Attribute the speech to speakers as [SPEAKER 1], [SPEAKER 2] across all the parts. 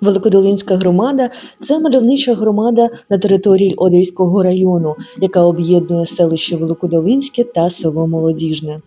[SPEAKER 1] Великодолинська громада це мальовнича громада на території Одеського району, яка об'єднує селище Великодолинське та село Молодіжне.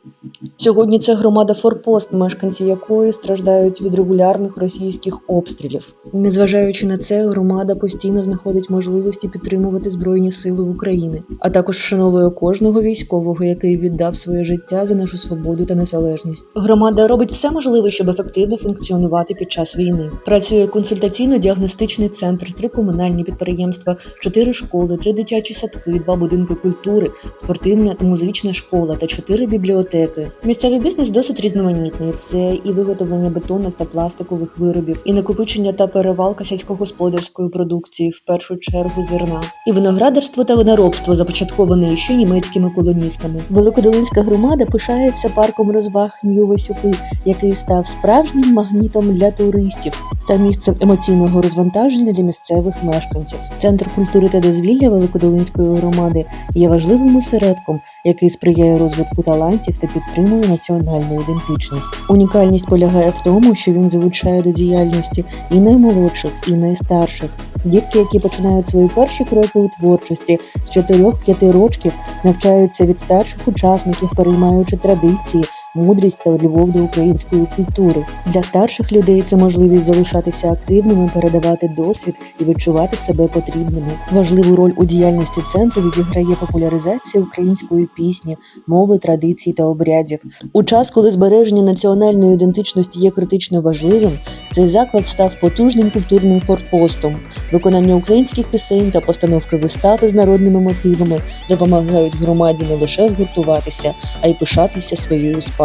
[SPEAKER 1] Сьогодні це громада форпост, мешканці якої страждають від регулярних російських обстрілів. Незважаючи на це, громада постійно знаходить можливості підтримувати збройні сили України, а також вшановує кожного військового, який віддав своє життя за нашу свободу та незалежність. Громада робить все можливе, щоб ефективно функціонувати під час війни. Працює консультаційно-діагностичний центр, три комунальні підприємства, чотири школи, три дитячі садки, два будинки культури, спортивна та музична школа та чотири бібліотеки. Місцевий бізнес досить різноманітний. Це і виготовлення бетонних та пластикових виробів, і накопичення та перевалка сільськогосподарської продукції, в першу чергу зерна, і виноградарство та виноробство, започатковане ще німецькими колоністами. Великодолинська громада пишається парком розваг Нью-Васюки, який став справжнім магнітом для туристів та місцем емоційного розвантаження для місцевих мешканців. Центр культури та дозвілля Великодолинської громади є важливим осередком, який сприяє розвитку талантів та підтримує національну ідентичність. Унікальність полягає в тому, що він залучає до діяльності і наймолодших, і найстарших. Дітки, які починають свої перші кроки у творчості з 4-5 років, навчаються від старших учасників, переймаючи традиції, мудрість та любов до української культури. Для старших людей це можливість залишатися активними, передавати досвід і відчувати себе потрібними. Важливу роль у діяльності центру відіграє популяризація української пісні, мови, традицій та обрядів. У час, коли збереження національної ідентичності є критично важливим, цей заклад став потужним культурним фортпостом. Виконання українських пісень та постановки вистави з народними мотивами допомагають громаді не лише згуртуватися, а й пишатися своєю спадщиною.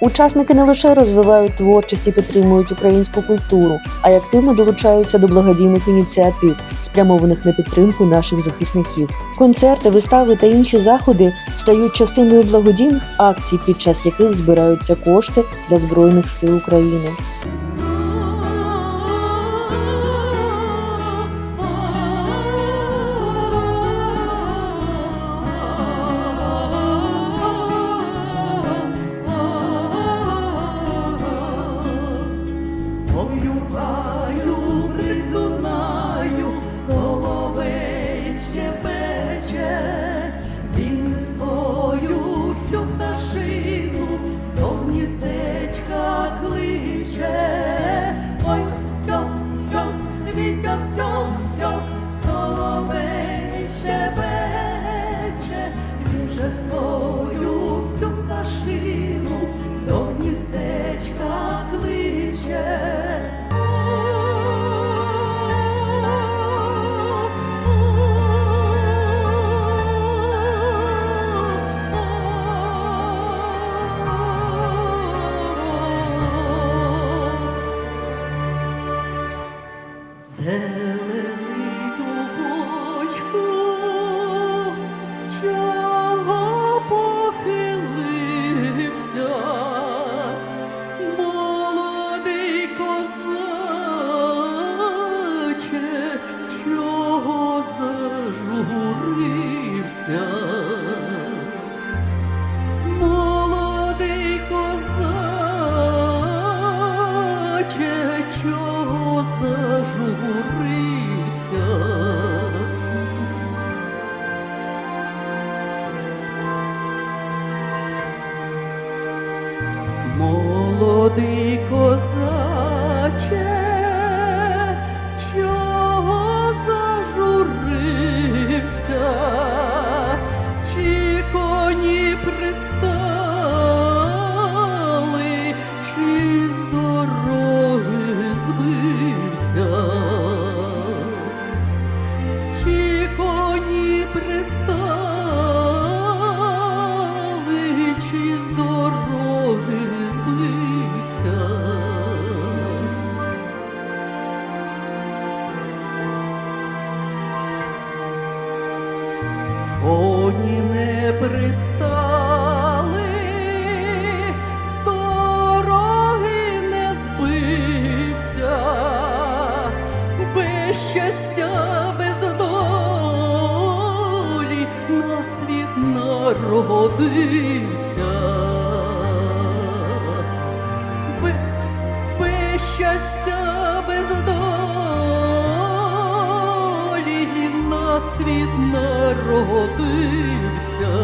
[SPEAKER 1] Учасники не лише розвивають творчість і підтримують українську культуру, а й активно долучаються до благодійних ініціатив, спрямованих на підтримку наших захисників. Концерти, вистави та інші заходи стають частиною благодійних акцій, під час яких збираються кошти для збройних сил України.
[SPEAKER 2] Yeah. Молодий козаче, Коні не пристали, з не збився, без щастя, без долі на світ. Родився.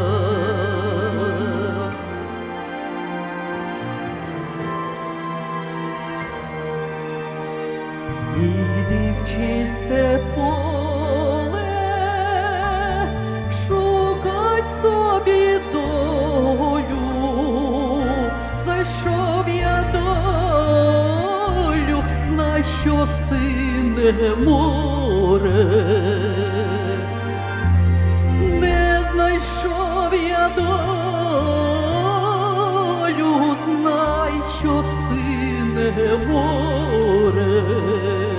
[SPEAKER 2] Іди в чисте поле, шукать собі долю, знайшов я долю, знай, що стине море. Долю, знай, що стине море. Зелений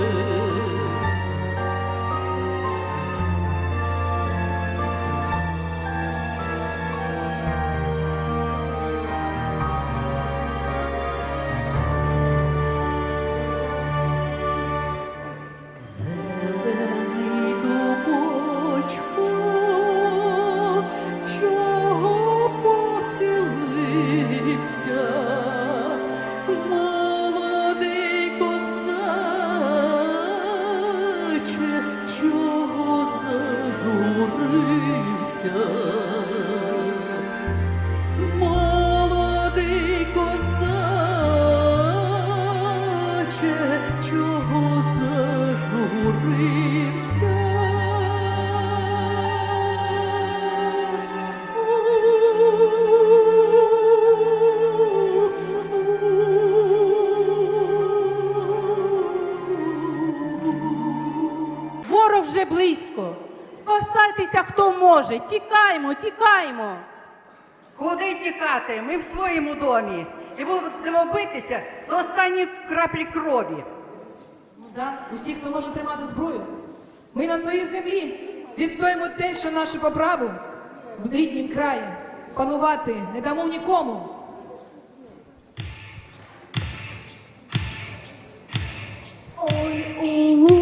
[SPEAKER 3] Ворог вже близько. Спасайтеся, хто може. Тікаймо, тікаймо.
[SPEAKER 4] Куди тікати? Ми в своєму домі і будемо битися до останньої краплі крові.
[SPEAKER 5] Ну да, усі, хто може тримати зброю. Ми на своїй землі відстоїмо те, що наше по праву в ріднім краї. Панувати не дамо нікому.
[SPEAKER 6] Ой, у лузі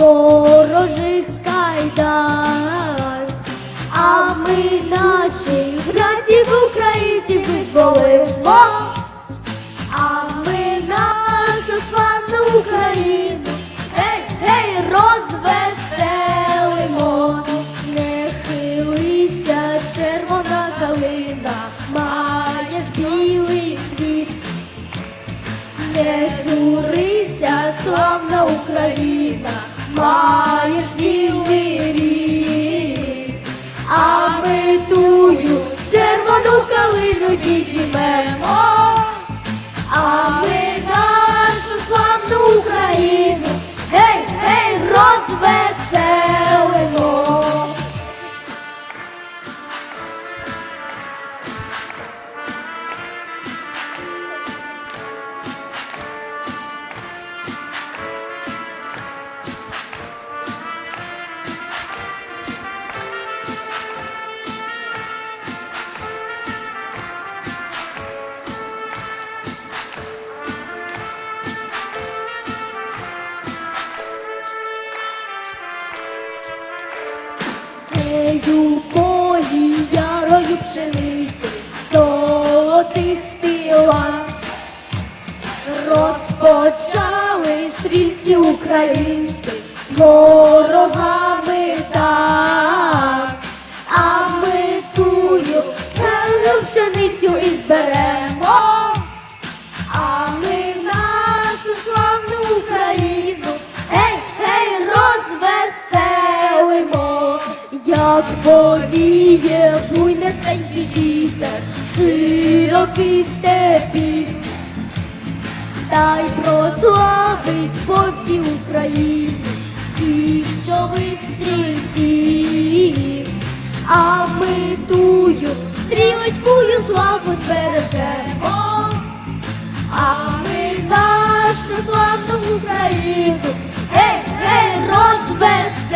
[SPEAKER 6] ворожих кайдан. А ми наших братів українців визволимо. Україна, стрільці українські з ворогами так, а ми тую ярою пшеницю і зберемо, а ми нашу славну Україну, гей, гей, розвеселимо, як повіє буйнесенький вітер, широкий степів, та й прославить по всій Україні всіх чових стрільців, а ми тую стрілочкою славу збережемо, а ми нашу славну Україну, гей, гей, розвеселимо.